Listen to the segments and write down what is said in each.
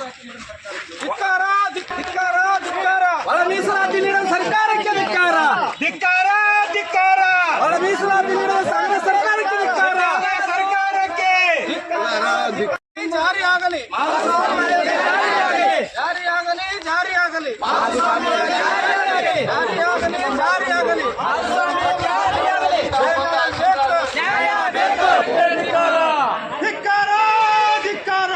ಧಿಕ್ಕಾರ ಧಿಕ್ಕಾರ ಧಿಕ್ಕಾರ. ಒಳ ಮೀಸಲಾತಿ ನೀಡುವ ಸರ್ಕಾರಕ್ಕೆ ಧಿಕ್ಕಾರ. ಧಿಕ್ಕಾರ ಧಿಕ್ಕಾರ. ಒಳ ಮೀಸಲಾತಿ ನೀಡುವ ಸಂಘ ಸರ್ಕಾರಕ್ಕೆ ಧಿಕ್ಕಾರ. ಸರ್ಕಾರಕ್ಕೆ. ಜಾರಿ ಆಗಲಿ. ಜಾರಿ ಆಗಲಿ. ಜಾರಿ ಆಗಲಿ ಜಾರಿ ಆಗಲಿ. ಧಿಕ್ಕಾರ ಧಿಕ್ಕಾರ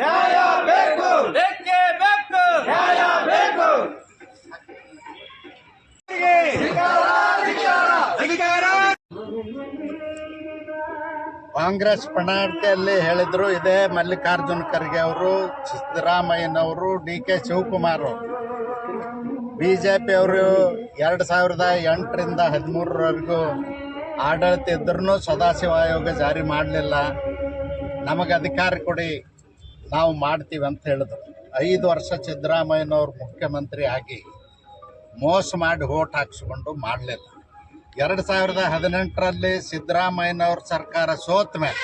ನ್ಯಾಯ ಬೇಕು ಬೇಕೇ ಬೇಕು ನ್ಯಾಯ ಬೇಕು ಧಿಕ್ಕಾರ ಕಾಂಗ್ರೆಸ್ ಪ್ರಣಾಳಿಕೆಯಲ್ಲಿ ಹೇಳಿದ್ರು ಇದೇ ಮಲ್ಲಿಕಾರ್ಜುನ ಖರ್ಗೆ ಅವರು, ಸಿದ್ದರಾಮಯ್ಯನವರು, D K Shivakumar. B J ಪಿಯವರು ಎರಡು ಸಾವಿರದ ಎಂಟರಿಂದ ಹದಿಮೂರರವರೆಗೂ ಆಡಳಿತ ಇದ್ರೂ ಸದಾಶಿವ ಆಯೋಗ ಜಾರಿ ಮಾಡಲಿಲ್ಲ. ನಮಗೆ ಅಧಿಕಾರ ಕೊಡಿ, ನಾವು ಮಾಡ್ತೀವಿ ಅಂತ ಹೇಳಿದ್ರು. ಐದು ವರ್ಷ ಸಿದ್ದರಾಮಯ್ಯನವರು ಮುಖ್ಯಮಂತ್ರಿ ಆಗಿ ಮೋಸ ಮಾಡಿ ಓಟ್ ಹಾಕ್ಸ್ಕೊಂಡು ಮಾಡಲಿಲ್ಲ. ಎರಡು ಸಾವಿರದ ಹದಿನೆಂಟರಲ್ಲಿ ಸಿದ್ದರಾಮಯ್ಯನವ್ರ ಸರ್ಕಾರ ಸೋತ ಮೇಲೆ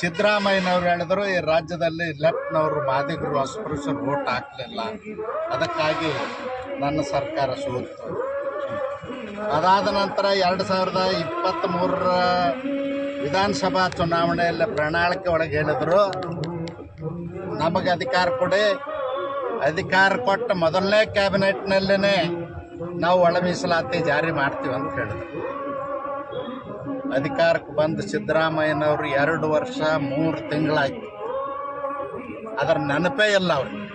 ಸಿದ್ದರಾಮಯ್ಯನವ್ರು ಹೇಳಿದ್ರು, ಈ ರಾಜ್ಯದಲ್ಲಿ ಲೆಫ್ಟ್ನವರು ಮಾದಿಗರು ಅಸ್ಪೃಶ್ಯರು ಓಟ್ ಹಾಕಲಿಲ್ಲ. ಅದಕ್ಕಾಗಿ ನನ್ನ ಸರ್ಕಾರ ಸೋತು. ಅದಾದ ನಂತರ ಎರಡು ಸಾವಿರದ ಇಪ್ಪತ್ತ್ಮೂರರ ವಿಧಾನಸಭಾ ಚುನಾವಣೆಯಲ್ಲಿ ಪ್ರಣಾಳಿಕೆ ಒಳಗೆ ಹೇಳಿದ್ರು, ನಮಗೆ ಅಧಿಕಾರ ಕೊಡಿ. ಅಧಿಕಾರ ಕೊಟ್ಟ ಮೊದಲನೇ ಕ್ಯಾಬಿನೆಟ್ನಲ್ಲೇ ನಾವು ಒಳ ಮೀಸಲಾತಿ ಜಾರಿ ಮಾಡ್ತೀವಿ ಅಂತ ಹೇಳಿದ್ರು. ಅಧಿಕಾರಕ್ಕೆ ಬಂದು ಸಿದ್ದರಾಮಯ್ಯನವರು ಎರಡು ವರ್ಷ, ಮೂರು ತಿಂಗಳಾಯ್ತು. ಅದರ ನೆನಪೇ ಇಲ್ಲ ಅವ್ರಿಗೆ.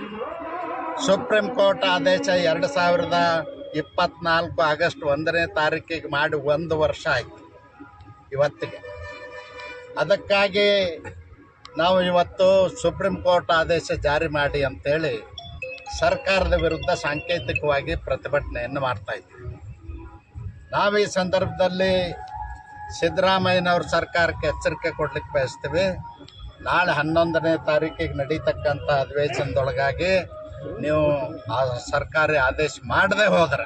ಸುಪ್ರೀಂ ಕೋರ್ಟ್ ಆದೇಶ ಎರಡು ಸಾವಿರದ ಇಪ್ಪತ್ನಾಲ್ಕು ಆಗಸ್ಟ್ ಒಂದನೇ ತಾರೀಕಿಗೆ ಮಾಡಿ ಒಂದು ವರ್ಷ ಆಯ್ತು ಇವತ್ತಿಗೆ. ಅದಕ್ಕಾಗಿ ನಾವು ಇವತ್ತು ಸುಪ್ರೀಂ ಕೋರ್ಟ್ ಆದೇಶ ಜಾರಿ ಮಾಡಿ ಅಂತೇಳಿ ಸರ್ಕಾರದ ವಿರುದ್ಧ ಸಾಂಕೇತಿಕವಾಗಿ ಪ್ರತಿಭಟನೆಯನ್ನು ಮಾಡ್ತಾ ಇದ್ದೀವಿ. ನಾವು ಈ ಸಂದರ್ಭದಲ್ಲಿ ಸಿದ್ದರಾಮಯ್ಯನವ್ರ ಸರ್ಕಾರಕ್ಕೆ ಎಚ್ಚರಿಕೆ ಕೊಡ್ಲಿಕ್ಕೆ ಬಯಸ್ತೀವಿ. ನಾಳೆ ಹನ್ನೊಂದನೇ ತಾರೀಕಿಗೆ ನಡೀತಕ್ಕಂಥ ಅಧಿವೇಶನದೊಳಗಾಗಿ ನೀವು ಆ ಸರ್ಕಾರಿ ಆದೇಶ ಮಾಡದೆ ಹೋದರೆ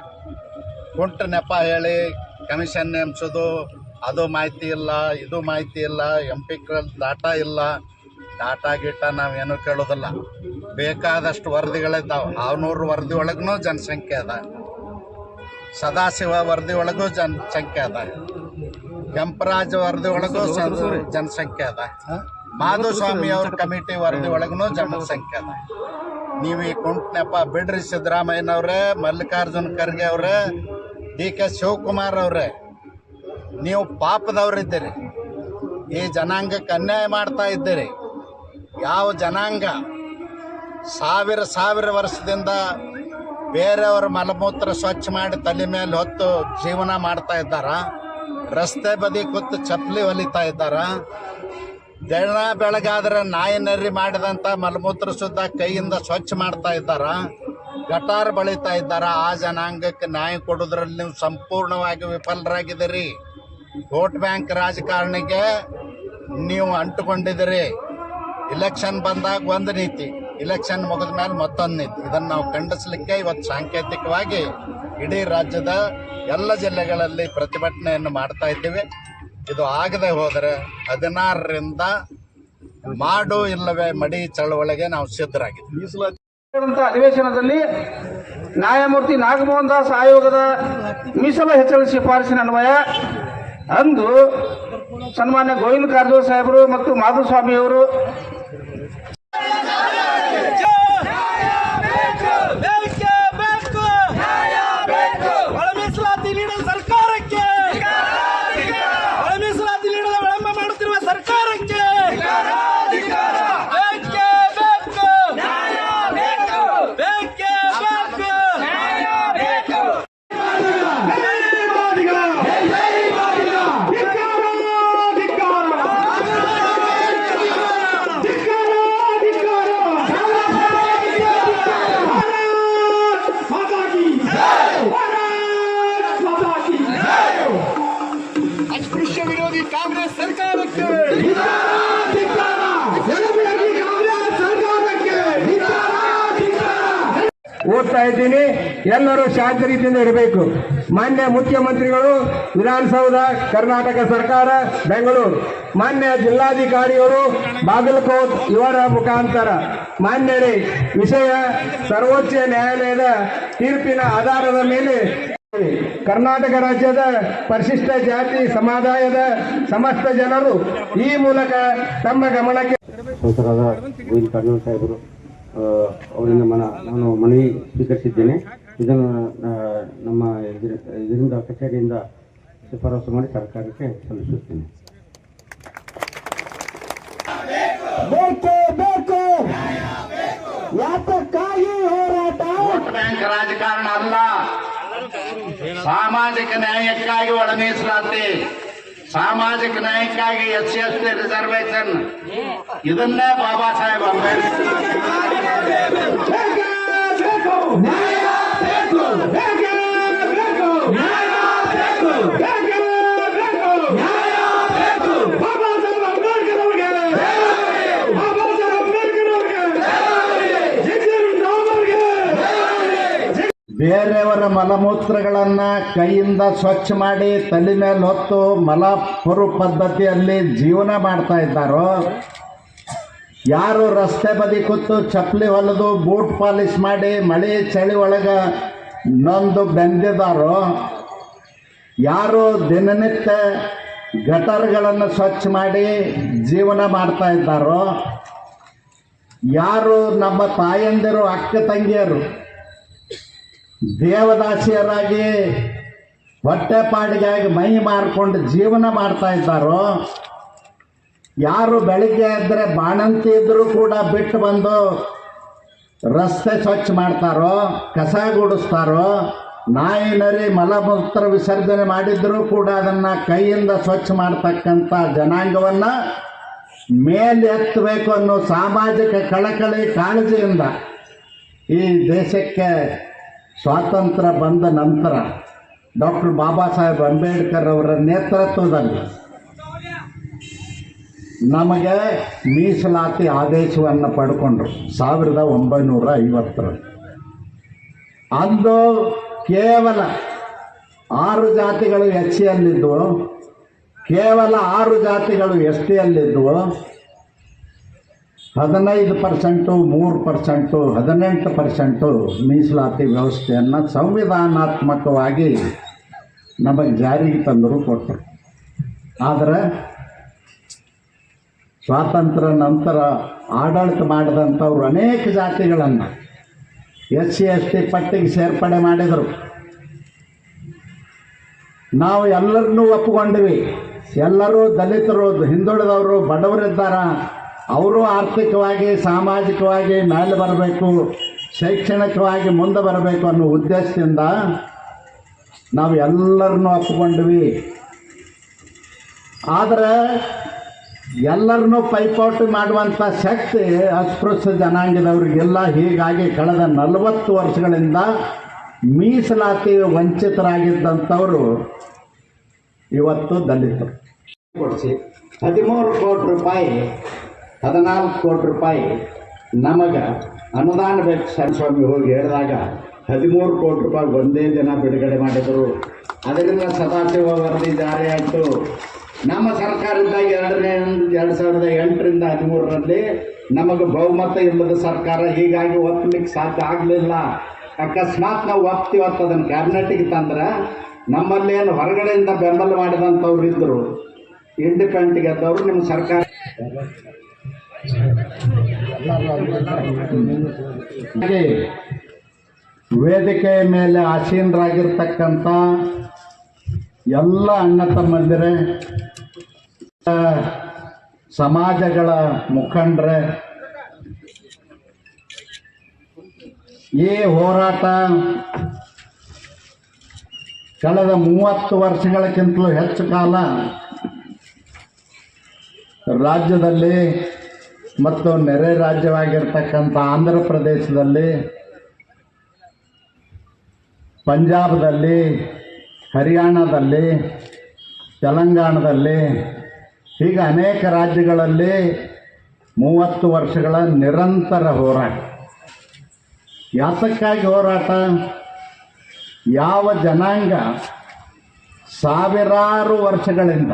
ಕುಂಟು ನೆಪ ಹೇಳಿ ಕಮಿಷನ್ ನೇಮಿಸೋದು, ಅದು ಮಾಹಿತಿ ಇಲ್ಲ, ಇದು ಮಾಹಿತಿ ಇಲ್ಲ, ಎಂ ಪಿ ಡಾಟಾ ಇಲ್ಲ. ಡಾಟಾ ಗೀಟಾ ನಾವೇನು ಕೇಳೋದಿಲ್ಲ. ಬೇಕಾದಷ್ಟು ವರದಿಗಳಿದ್ದಾವೆ. ಆರುನೂರು ವರದಿ ಒಳಗೂ ಜನಸಂಖ್ಯೆ ಅದ. ಸದಾಶಿವ ವರದಿ ಒಳಗೂ ಜನಸಂಖ್ಯೆ ಅದ. ಕೆಂಪರಾಜ ವರದಿ ಒಳಗೂ ಜನಸಂಖ್ಯೆ ಅದ. ಮಾಧುಸ್ವಾಮಿ ಅವ್ರ ಕಮಿಟಿ ವರದಿ ಒಳಗೂ ಜನಸಂಖ್ಯೆ ಅದ. ನೀವು ಈ ಕುಂಟ್ನೆಪ್ಪ ಬಿಡ್ರಿ ಸಿದ್ದರಾಮಯ್ಯನವ್ರೆ ಮಲ್ಲಿಕಾರ್ಜುನ ಖರ್ಗೆ ಅವರೇ ಡಿ ಕೆ ಶಿವಕುಮಾರ್ ಅವರೇ ನೀವು ಪಾಪದವರಿದ್ದೀರಿ ಈ ಜನಾಂಗಕ್ಕೆ ಅನ್ಯಾಯ ಮಾಡ್ತಾ ಇದ್ದೀರಿ. ಯಾವ ಜನಾಂಗ ಸಾವಿರ ಸಾವಿರ ವರ್ಷದಿಂದ ಬೇರೆಯವರ ಮಲಮೂತ್ರ ಸ್ವಚ್ಛ ಮಾಡಿ ತಲೆ ಮೇಲೆ ಹೊತ್ತು ಜೀವನ ಮಾಡ್ತಾ ಇದ್ದಾರ. ರಸ್ತೆ ಬದಿ ಕೂತು ಚಪ್ಪಲಿ ಹೊಲಿತಾ ಇದ್ದಾರ. ದಿನ ಬೆಳಗಾದ್ರೆ ನಾಯಿ ನರಿ ಮಾಡಿದಂಥ ಮಲಮೂತ್ರ ಸುದ್ದ ಕೈಯಿಂದ ಸ್ವಚ್ಛ ಮಾಡ್ತಾ ಇದ್ದಾರ. ಗಟಾರ್ ಬಳಿತಾ ಇದ್ದಾರ. ಆ ಜನಾಂಗಕ್ಕೆ ನ್ಯಾಯ ಕೊಡೋದ್ರಲ್ಲಿ ನೀವು ಸಂಪೂರ್ಣವಾಗಿ ವಿಫಲರಾಗಿದ್ದೀರಿ. ವೋಟ್ ಬ್ಯಾಂಕ್ ರಾಜಕಾರಣಿಗೆ ನೀವು ಅಂಟುಕೊಂಡಿದ್ದೀರಿ. ಇಲೆಕ್ಷನ್ ಬಂದಾಗ ಒಂದು ನೀತಿ. ಇಲೆಕ್ಷನ್ ಮುಗಿದ ಮೇಲೆ ಮತ್ತೊಂದಿತ್ತು ಇದನ್ನು ನಾವು ಖಂಡಿಸಲಿಕ್ಕೆ ಇವತ್ತು ಸಾಂಕೇತಿಕವಾಗಿ ಇಡೀ ರಾಜ್ಯದ ಎಲ್ಲ ಜಿಲ್ಲೆಗಳಲ್ಲಿ ಪ್ರತಿಭಟನೆಯನ್ನು ಮಾಡ್ತಾ ಇದ್ದೀವಿ. ಇದು ಆಗದೆ ಹೋದರೆ ಹದಿನಾರರಿಂದ ಮಾಡು ಇಲ್ಲವೇ ಮಡಿ ಚಳವಳಿಗೆ ನಾವು ಸಿದ್ಧರಾಗಿದ್ದೀವಿ. ಅಧಿವೇಶನದಲ್ಲಿ ನ್ಯಾಯಮೂರ್ತಿ ನಾಗಮೋಹನ್ ದಾಸ್ ಆಯೋಗದ ಮೀಸಲು ಹೆಚ್ಚಳ ಶಿಫಾರಸಿನ ಅನ್ವಯ, ಅಂದು ಸನ್ಮಾನ್ಯ ಗೋವಿಂದ ಕಾರಜೋಳ ಸಾಹೇಬರು ಮತ್ತು ಮಾಧುಸ್ವಾಮಿಯವರು ಕಾಂಗ್ರೆಸ್ ಸರ್ಕಾರಕ್ಕೆ. ಓದ್ತಾ ಇದ್ದೀನಿ. ಎಲ್ಲರೂ ಶಾಂತ ರೀತಿಯಿಂದ ಇರಬೇಕು. ಮಾನ್ಯ ಮುಖ್ಯಮಂತ್ರಿಗಳು, ವಿಧಾನಸೌಧ, ಕರ್ನಾಟಕ ಸರ್ಕಾರ, ಬೆಂಗಳೂರು. ಮಾನ್ಯ ಜಿಲ್ಲಾಧಿಕಾರಿಗಳು, ಬಾಗಲಕೋಟ್ ಇವರ ಮುಖಾಂತರ. ಮಾನ್ಯರೇ, ವಿಷಯ ಸರ್ವೋಚ್ಚ ನ್ಯಾಯಾಲಯದ ತೀರ್ಪಿನ ಆಧಾರದ ಮೇಲೆ ಕರ್ನಾಟಕ ರಾಜ್ಯದ ಪರಿಶಿಷ್ಟ ಜಾತಿ ಸಮುದಾಯದ ಸಮಸ್ತ ಜನರು ಈ ಮೂಲಕ ತಮ್ಮ ಗಮನಕ್ಕೆ ಸಂಸದರಾದ ಗೋವಿಂದ ಕಾರಜೋಳ ಸಾಹೇಬರು ಅವರಿಂದ ಮನ ನಾನು ಮನವಿ ಸ್ವೀಕರಿಸಿದ್ದೇನೆ. ಇದನ್ನು ನಮ್ಮ ಇದರ- ಇದರಿಂದ ಕಚೇರಿಯಿಂದ ಶಿಫಾರಸು ಮಾಡಿ ಸರ್ಕಾರಕ್ಕೆ ಸಲ್ಲಿಸುತ್ತೇನೆ. ರಾಜಕಾರಣ ಅಲ್ಲ. ಸಾಮಾಜಿಕ ನ್ಯಾಯಕ್ಕಾಗಿ ಒಳ ಮೀಸಲಾತಿ ಸಾಮಾಜಿಕ ನ್ಯಾಯಕ್ಕಾಗಿ S C S T reservation ಇದನ್ನೇ ಬಾಬಾ ಸಾಹೇಬ್ ಅಂಬೇಡ್ಕರ್. ಬೇರೆಯವರ ಮಲಮೂತ್ರಗಳನ್ನ ಕೈಯಿಂದ ಸ್ವಚ್ಛ ಮಾಡಿ ತಲೆ ಮೇಲೆ ಹೊತ್ತು ಮಲಪುರು ಪದ್ಧತಿಯಲ್ಲಿ ಜೀವನ ಮಾಡ್ತಾ ಇದ್ದಾರೋ? ಯಾರು ರಸ್ತೆ ಬದಿ ಕೂತು ಚಪ್ಪಲಿ ಹೊಲಿದು ಬೂಟ್ ಪಾಲಿಶ್ ಮಾಡಿ ಮಳೆ ಚಳಿ ಒಳಗೆ ನೊಂದು ಬೆಂದಿದ್ದಾರೋ? ಯಾರು ದಿನನಿತ್ಯ ಗಟರ್ಗಳನ್ನು ಸ್ವಚ್ಛ ಮಾಡಿ ಜೀವನ ಮಾಡ್ತಾ ಇದ್ದಾರೋ? ಯಾರು ನಮ್ಮ ತಾಯಂದಿರು, ಅಕ್ಕ ತಂಗಿಯರು ದೇವದಾಸಿಯರಾಗಿ ಹೊಟ್ಟೆಪಾಡಿಗಾಗಿ ಮೈ ಮಾರ್ಕೊಂಡು ಜೀವನ ಮಾಡ್ತಾ ಇದ್ದಾರೋ, ಯಾರು ಬೆಳಿಗ್ಗೆ ಎದ್ದರೆ ಬಾಣಂತಿ ಇದ್ದರೂ ಕೂಡ ಬಿಟ್ಟು ಬಂದು ರಸ್ತೆ ಸ್ವಚ್ಛ ಮಾಡ್ತಾರೋ, ಕಸ ಗುಡಿಸ್ತಾರೋ, ನಾಯಿ ನರಿ ಮಲಮೂತ್ರ ವಿಸರ್ಜನೆ ಮಾಡಿದ್ರೂ ಕೂಡ ಅದನ್ನು ಕೈಯಿಂದ ಸ್ವಚ್ಛ ಮಾಡ್ತಕ್ಕಂಥ ಜನಾಂಗವನ್ನು ಮೇಲೆತ್ತಬೇಕು ಅನ್ನೋ ಸಾಮಾಜಿಕ ಕಳಕಳಿ ಕಾಳಜಿಯಿಂದ ಈ ದೇಶಕ್ಕೆ ಸ್ವಾತಂತ್ರ್ಯ ಬಂದ ನಂತರ ಡಾಕ್ಟರ್ ಬಾಬಾ ಸಾಹೇಬ್ ಅಂಬೇಡ್ಕರ್ ಅವರ ನೇತೃತ್ವದಲ್ಲಿ ನಮಗೆ ಮೀಸಲಾತಿ ಆದೇಶವನ್ನು ಪಡ್ಕೊಂಡ್ರು ಸಾವಿರದ ಒಂಬೈನೂರ ಐವತ್ತರ ಅಂದು ಕೇವಲ ಆರು ಜಾತಿಗಳು ಎಚ್ ಸಿಯಲ್ಲಿದ್ದವು ಕೇವಲ ಆರು ಜಾತಿಗಳು ಎಸ್ ಟಿಯಲ್ಲಿದ್ದವು ಹದಿನೈದು ಪರ್ಸೆಂಟು ಮೂರು ಪರ್ಸೆಂಟು ಹದಿನೆಂಟು ಪರ್ಸೆಂಟು ಮೀಸಲಾತಿ ವ್ಯವಸ್ಥೆಯನ್ನು ಸಂವಿಧಾನಾತ್ಮಕವಾಗಿ ನಮಗೆ ಜಾರಿಗೆ ತಂದರು ಕೊಟ್ಟರು. ಆದರೆ ಸ್ವಾತಂತ್ರ್ಯ ನಂತರ ಆಡಳಿತ ಮಾಡಿದಂಥವ್ರು ಅನೇಕ ಜಾತಿಗಳನ್ನು ಎಸ್ ಸಿ, ಎಸ್ ಟಿ ಪಟ್ಟಿಗೆ ಸೇರ್ಪಡೆ ಮಾಡಿದರು. ನಾವು ಎಲ್ಲರನ್ನೂ ಒಪ್ಪಿಕೊಂಡ್ವಿ. ಎಲ್ಲರೂ ದಲಿತರು, ಹಿಂದುಳಿದವರು, ಬಡವರಿದ್ದಾರ ಅವರು ಆರ್ಥಿಕವಾಗಿ, ಸಾಮಾಜಿಕವಾಗಿ ಮೇಲೆ ಬರಬೇಕು, ಶೈಕ್ಷಣಿಕವಾಗಿ ಮುಂದೆ ಬರಬೇಕು ಅನ್ನೋ ಉದ್ದೇಶದಿಂದ ನಾವು ಎಲ್ಲರನ್ನು ಒಪ್ಪಿಕೊಂಡ್ವಿ. ಆದರೆ ಎಲ್ಲರನ್ನೂ ಪೈಪೋಟಿ ಮಾಡುವಂಥ ಶಕ್ತಿ ಅಸ್ಪೃಶ್ಯ ಜನಾಂಗದವರಿಗೆಲ್ಲ ಹೀಗಾಗಿ ಕಳೆದ ನಲವತ್ತು ವರ್ಷಗಳಿಂದ ಮೀಸಲಾತಿ ವಂಚಿತರಾಗಿದ್ದಂಥವರು ಇವತ್ತು ದಲಿತರು. ಕೊಡಿಸಿ. ಹದಿಮೂರು ಕೋಟಿ ರೂಪಾಯಿ ಹದಿನಾಲ್ಕು ಕೋಟಿ ರೂಪಾಯಿ ನಮಗೆ ಅನುದಾನ ಬೇಕು ಸ್ವಾಮಿ ಹೋಗಿ ಹೇಳಿದಾಗ ಹದಿಮೂರು ಕೋಟಿ ರೂಪಾಯಿ ಒಂದೇ ದಿನ ಬಿಡುಗಡೆ ಮಾಡಿದರು. ಅದರಿಂದ ಸದಾಶಿವ ವರದಿ ಜಾರಿಯಾಯಿತು ನಮ್ಮ ಸರ್ಕಾರ ಇದ್ದಾಗ ಎರಡನೇ, ಎರಡು ಸಾವಿರದ ಎಂಟರಿಂದ ಹದಿಮೂರರಲ್ಲಿ ನಮಗೆ ಬಹುಮತ ಇಲ್ಲದ ಸರ್ಕಾರ ಹೀಗಾಗಿ ಒಪ್ಪಲಿಕ್ಕೆ ಸಾಧ್ಯ ಆಗಲಿಲ್ಲ. ಅಕಸ್ಮಾತ್ ನಾವು ಒಪ್ತೀವತ್ತು ಅದನ್ನು ಕ್ಯಾಬಿನೆಟಿಗೆ ತಂದ್ರೆ ನಮ್ಮಲ್ಲೇನು ಹೊರಗಡೆಯಿಂದ ಬೆಂಬಲ ಮಾಡಿದಂಥವ್ರು ಇದ್ದರು ಇಂಡಿಪೆಂಡೆಂಟ್ ಗೆದ್ದವರು ನಿಮ್ಮ ಸರ್ಕಾರ. ವೇದಿಕೆಯ ಮೇಲೆ ಆಸೀನರಾಗಿರ್ತಕ್ಕಂಥ ಎಲ್ಲ ಅಣ್ಣ ತಮ್ಮಂದಿರೆ ಸಮಾಜಗಳ ಮುಖಂಡ್ರೆ, ಈ ಹೋರಾಟ ಕಳೆದ ಮೂವತ್ತು ವರ್ಷಗಳಕ್ಕಿಂತಲೂ ಹೆಚ್ಚು ಕಾಲ ರಾಜ್ಯದಲ್ಲಿ ಮತ್ತು ನೆರೆ ರಾಜ್ಯವಾಗಿರ್ತಕ್ಕಂಥ ಆಂಧ್ರ ಪ್ರದೇಶದಲ್ಲಿ, ಪಂಜಾಬ್ದಲ್ಲಿ, ಹರಿಯಾಣದಲ್ಲಿ, ತೆಲಂಗಾಣದಲ್ಲಿ ಹೀಗೆ ಅನೇಕ ರಾಜ್ಯಗಳಲ್ಲಿ ಮೂವತ್ತು ವರ್ಷಗಳ ನಿರಂತರ ಹೋರಾಟ. ಯಾತಕ್ಕಾಗಿ ಹೋರಾಟ? ಯಾವ ಜನಾಂಗ ಸಾವಿರಾರು ವರ್ಷಗಳಿಂದ